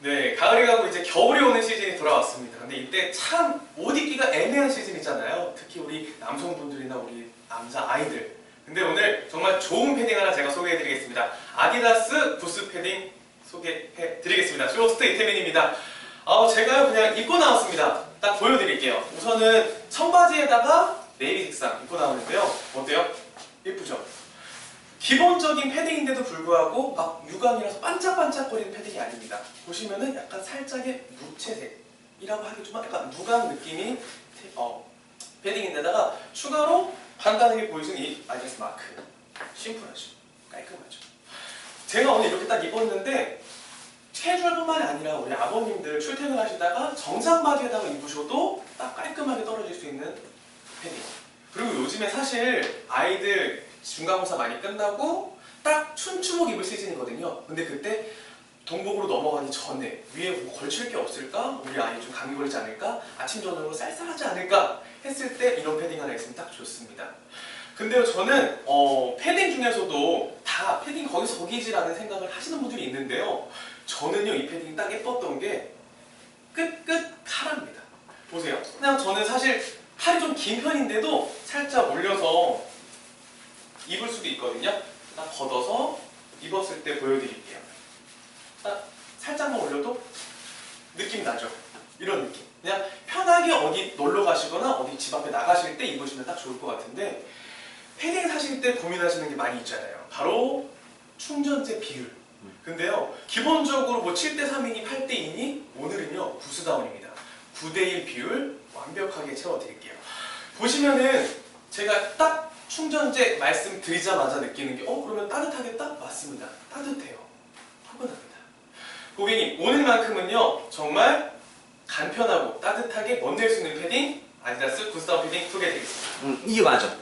네, 가을이 가고 이제 겨울이 오는 시즌이 돌아왔습니다. 근데 이때 참 옷 입기가 애매한 시즌이잖아요. 특히 우리 남성분들이나 우리 남자 아이들. 근데 오늘 정말 좋은 패딩 하나 제가 소개해드리겠습니다. 아디다스 부스 패딩 소개해드리겠습니다. 쇼스트 이태민입니다. 어, 제가 그냥 입고 나왔습니다. 딱 보여드릴게요. 우선은 청바지에다가 네이비 색상 입고 나오는데요. 어때요? 예쁘죠? 기본적인 패딩인데도 불구하고 막 육안이라서 반짝반짝거리는 패딩이 아닙니다. 보시면은 약간 살짝의 무채색이라고 하기 좀 약간 무광 느낌이 태- 어, 패딩인데다가 추가로 간단하게 보이시는 이 아디다스 마크 심플하죠, 깔끔하죠. 제가 오늘 이렇게 딱 입었는데 캐주얼뿐만이 아니라 우리 아버님들 출퇴근하시다가 정장 바지에다가 입으셔도 딱 깔끔하게 떨어질 수 있는 패딩. 그리고 요즘에 사실 아이들 중간고사 많이 끝나고 딱 춘추복 입을 시즌이거든요. 근데 그때 동복으로 넘어가기 전에 위에 뭐 걸칠 게 없을까? 우리 아이 좀 감기 걸리지 않을까? 아침 저녁으로 쌀쌀하지 않을까? 했을 때 이런 패딩 하나 있으면 딱 좋습니다. 근데요 저는 어, 패딩 중에서도 다 패딩 거기서 거기지라는 생각을 하시는 분들이 있는데요. 저는요 이 패딩이 딱 예뻤던 게 끝끝 카라입니다. 보세요. 그냥 저는 사실 팔이 좀 긴 편인데도 살짝 올려서 수도 있거든요. 딱 걷어서 입었을 때 보여드릴게요. 딱 살짝만 올려도 느낌 나죠? 이런 느낌. 그냥 편하게 어디 놀러 가시거나 어디 집 앞에 나가실 때 입으시면 딱 좋을 것 같은데 패딩 사실 때 고민하시는 게 많이 있잖아요. 바로 충전재 비율. 근데요, 기본적으로 뭐 7대 3이니 8대 2니 오늘은요, 구스다운입니다. 9대 1 비율 완벽하게 채워드릴게요. 보시면은 제가 딱 충전재 말씀 드리자마자 느끼는 게, 어, 그러면 따뜻하겠다? 맞습니다. 따뜻해요. 포근합니다. 고객님, 오늘만큼은요, 정말 간편하고 따뜻하게 멋낼 수 있는 패딩, 아디다스 구스다운 패딩 소개해드리겠습니다. 응, 이게 맞아.